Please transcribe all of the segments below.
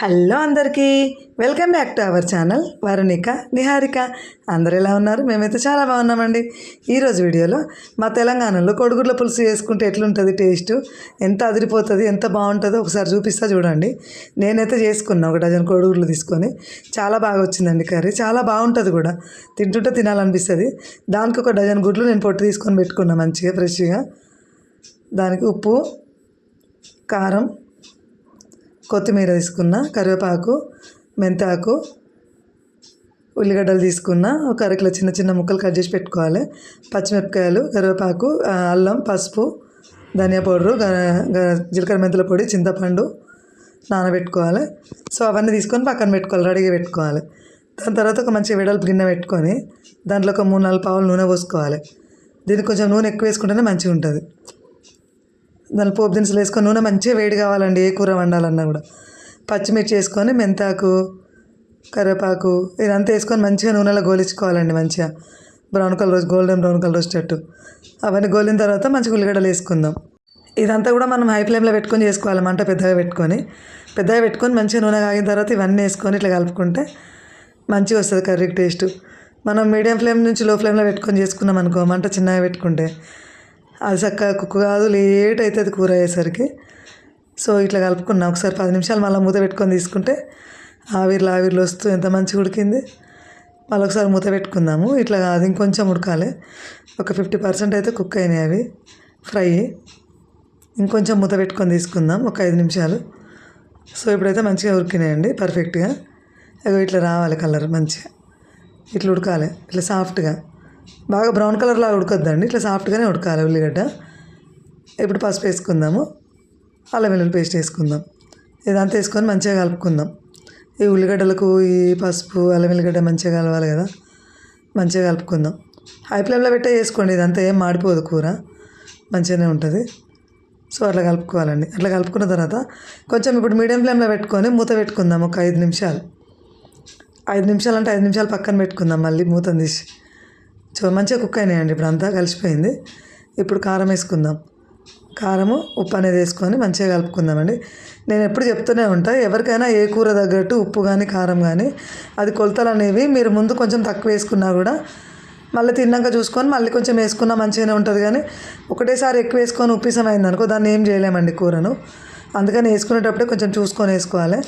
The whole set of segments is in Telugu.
హలో అందరికీ welcome back to our channel Varunika Niharika. అందరు ఎలా ఉన్నారు? మేమైతే చాలా బాగున్నామండి. ఈరోజు వీడియోలో మా తెలంగాణలో కొడుగుడ్ల పులుసు చేసుకుంటే ఎట్లుంటుంది టేస్ట్? ఎంత అదిరిపోతుంది? ఎంత బాగుంటుందో ఒకసారి చూపిస్తా చూడండి. నేనైతే చేసుకున్నా ఒక డజన్ కొడుగుడ్లు తీసుకొని. చాలా బాగా వచ్చిందండి కర్రీ. చాలా బాగుంటుంది కూడా. తింటుంటే తినాలనిపిస్తుంది. దానికి ఒక డజన్ గుడ్లు నేను పొట్టు తీసుకొని పెట్టుకున్నా మంచిగా ఫ్రెష్గా. దానికి ఉప్పు కారం కొత్తిమీర తీసుకున్న కరివేపాకు మెంతాకు ఉల్లిగడ్డలు తీసుకున్న ఒక అరకిలో చిన్న చిన్న ముక్కలు కట్ చేసి పెట్టుకోవాలి. పచ్చిమిరపకాయలు కరివేపాకు అల్లం పసుపు ధనియా పౌడరు జీలకర్ర మెంతుల పొడి చింతపండు నానబెట్టుకోవాలి. సో అవన్నీ తీసుకొని పక్కన పెట్టుకోవాలి రెడీగా పెట్టుకోవాలి. దాని తర్వాత ఒక మంచి వెడల్పు గిన్నె పెట్టుకొని దాంట్లో ఒక మూడు నాలుగు పావులు నూనె పోసుకోవాలి. దీనికి కొంచెం నూనె ఎక్కువ వేసుకుంటేనే మంచిగా ఉంటుంది దాని పోపు దినుసులు వేసుకొని నూనె మంచిగా వేడి కావాలండి ఏ కూర వండాలన్నా కూడా. పచ్చిమిర్చి వేసుకొని మెంతాకు కరివేపాకు ఇదంతా వేసుకొని మంచిగా నూనెలో గోలించుకోవాలండి మంచిగా. Brown colour golden brown colour వచ్చేటట్టు అవన్నీ గోలిన తర్వాత మంచిగా ఉల్లిగడ్డలు వేసుకుందాం. ఇదంతా కూడా మనం హై ఫ్లేమ్లో పెట్టుకొని చేసుకోవాలి మంట పెద్దగా పెట్టుకొని. పెద్దగా పెట్టుకొని మంచిగా నూనె కాగిన తర్వాత ఇవన్నీ వేసుకొని ఇట్లా కలుపుకుంటే మంచిగా వస్తుంది కర్రీకి టేస్ట్. మనం మీడియం ఫ్లేమ్ నుంచి లో ఫ్లేమ్లో పెట్టుకొని చేసుకున్నాం అనుకో మంట చిన్నగా పెట్టుకుంటే అది చక్కగా కుక్ కాదు లేట్ అవుతుంది కూర అయ్యేసరికి. సో ఇట్లా కలుపుకున్నా. ఒకసారి పది నిమిషాలు మళ్ళీ మూత పెట్టుకొని తీసుకుంటే ఆవిర్లు ఆవిర్లు వస్తూ ఎంత మంచిగా ఉడికింది. మళ్ళీ ఒకసారి మూత పెట్టుకుందాము. ఇట్లా కాదు ఇంకొంచెం ఉడకాలి. ఒక ఫిఫ్టీ పర్సెంట్ అయితే కుక్ అయినాయి అవి. ఫ్రై. ఇంకొంచెం మూత పెట్టుకొని తీసుకుందాం. ఒక ఐదు నిమిషాలు. సో ఇప్పుడైతే మంచిగా ఉడికినాయండి పర్ఫెక్ట్గా ఇట్లా రావాలి కలర్ మంచిగా. ఇట్లా ఉడకాలి ఇట్లా సాఫ్ట్గా బాగా బ్రౌన్ కలర్లో ఉడకొద్దండి. ఇట్లా సాఫ్ట్గానే ఉడకాలి ఉల్లిగడ్డ. ఇప్పుడు పసుపు వేసుకుందాము. అల్లం వెల్లుల్లి పేస్ట్ వేసుకుందాం. ఇదంతా వేసుకొని మంచిగా కలుపుకుందాం. ఈ ఉల్లిగడ్డలకు ఈ పసుపు అల్లం వెల్లిగడ్డ మంచిగా కలవాలి కదా. మంచిగా కలుపుకుందాం. హై ఫ్లేమ్లో పెట్టే వేసుకోండి. ఇదంతా ఏం మాడిపోదు కూర. మంచిగానే ఉంటుంది. సో అట్లా కలుపుకోవాలండి. అట్లా కలుపుకున్న తర్వాత కొంచెం ఇప్పుడు మీడియం ఫ్లేమ్లో పెట్టుకొని మూత పెట్టుకుందాం. ఒక ఐదు నిమిషాలు. ఐదు నిమిషాలు అంటే ఐదు నిమిషాలు పక్కన పెట్టుకుందాం. మళ్ళీ మూతను తీసి. సో మంచిగా కుక్ అయినాయండి. ఇప్పుడు అంతా కలిసిపోయింది. ఇప్పుడు కారం వేసుకుందాం. కారము ఉప్పు అనేది వేసుకొని మంచిగా కలుపుకుందామండి. నేను ఎప్పుడు చెప్తూనే ఉంటా ఎవరికైనా ఏ కూర తగ్గట్టు ఉప్పు కానీ కారం కానీ అది కొలతలు అనేవి మీరు ముందు కొంచెం తక్కువ వేసుకున్నా కూడా మళ్ళీ తిన్నాక చూసుకొని మళ్ళీ కొంచెం వేసుకున్నా మంచిగానే ఉంటుంది కానీ ఒకటేసారి ఎక్కువ వేసుకొని ఉప్పిసం అయింది అనుకో దాన్ని ఏం చేయలేమండి కూరను. అందుకని వేసుకునేటప్పుడే కొంచెం చూసుకొని వేసుకోవాలి.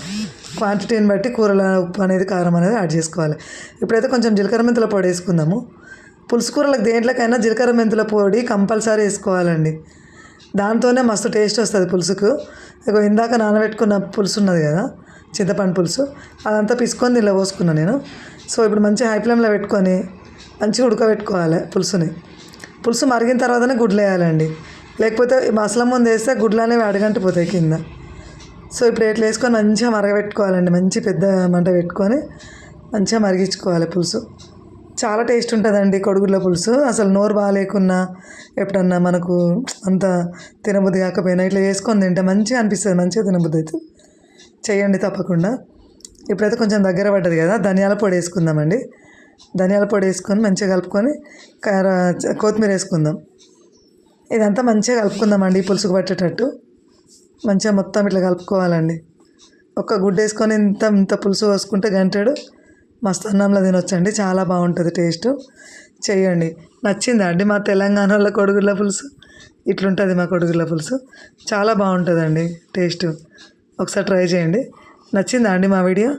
క్వాంటిటీని బట్టి కూరల ఉప్పు అనేది కారం అనేది యాడ్ చేసుకోవాలి. ఇప్పుడైతే కొంచెం జీలకర్ర మెంతుల పొడి వేసుకుందాము. పులుసు కూరలకు దేంట్లోకైనా జీలకర్ర మెంతుల పొడి కంపల్సరీ వేసుకోవాలండి. దాంతోనే మస్తు టేస్ట్ వస్తుంది పులుసుకు. ఇగో ఇందాక నానబెట్టుకున్న పులుసు ఉన్నది కదా చింతపండు పులుసు అదంతా పిసుకొని దీనిలో పోసుకున్నాను నేను. సో ఇప్పుడు మంచి హై ఫ్లేమ్లో పెట్టుకొని మంచిగా ఉడకబెట్టుకోవాలి పులుసుని. పులుసు మరిగిన తర్వాతనే గుడ్లు వేయాలండి లేకపోతే మసల ముందు వేస్తే గుడ్లు అనేవి అడగంటిపోతాయి కింద. సో ఇప్పుడు ఇట్లా వేసుకొని మంచిగా మరగబెట్టుకోవాలండి. మంచి పెద్ద మంట పెట్టుకొని మంచిగా మరిగించుకోవాలి పులుసు. చాలా టేస్ట్ ఉంటుందండి కొడుగుడ్ల పులుసు. అసలు నోరు బాగాలేకున్నా ఎప్పుడన్నా మనకు అంత తినబుద్ధి కాకపోయినా ఇట్లా వేసుకొని తింటే మంచిగా అనిపిస్తుంది మంచిగా తినబుద్ధి అవుతుంది చేయండి తప్పకుండా. ఇప్పుడైతే కొంచెం దగ్గర పడ్డది కదా ధనియాల పొడి వేసుకుందామండి. ధనియాల పొడి వేసుకొని మంచిగా కలుపుకొని కార కొత్తిమీర వేసుకుందాం. ఇదంతా మంచిగా కలుపుకుందామండి పులుసుకు పట్టేటట్టు. మంచిగా మొత్తం ఇట్లా కలుపుకోవాలండి. ఒక్క గుడ్డ వేసుకొని ఇంత ఇంత పులుసు పోసుకుంటే గంటడు మస్తు అన్నంలో తినొచ్చండి చాలా బాగుంటుంది టేస్ట్. చేయండి నచ్చిందా అండి మా తెలంగాణలో కొడుగుల పులుసు? ఇట్లుంటుంది మా కొడుగుల పులుసు. చాలా బాగుంటుందండి టేస్ట్. ఒకసారి ట్రై చేయండి. నచ్చిందా అండి మా వీడియో?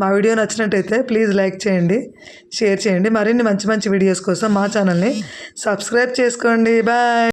మా వీడియో నచ్చినట్టయితే ప్లీజ్ లైక్ చేయండి షేర్ చేయండి. మరిన్ని మంచి మంచి వీడియోస్ కోసం మా ఛానల్ని సబ్స్క్రైబ్ చేసుకోండి. బాయ్!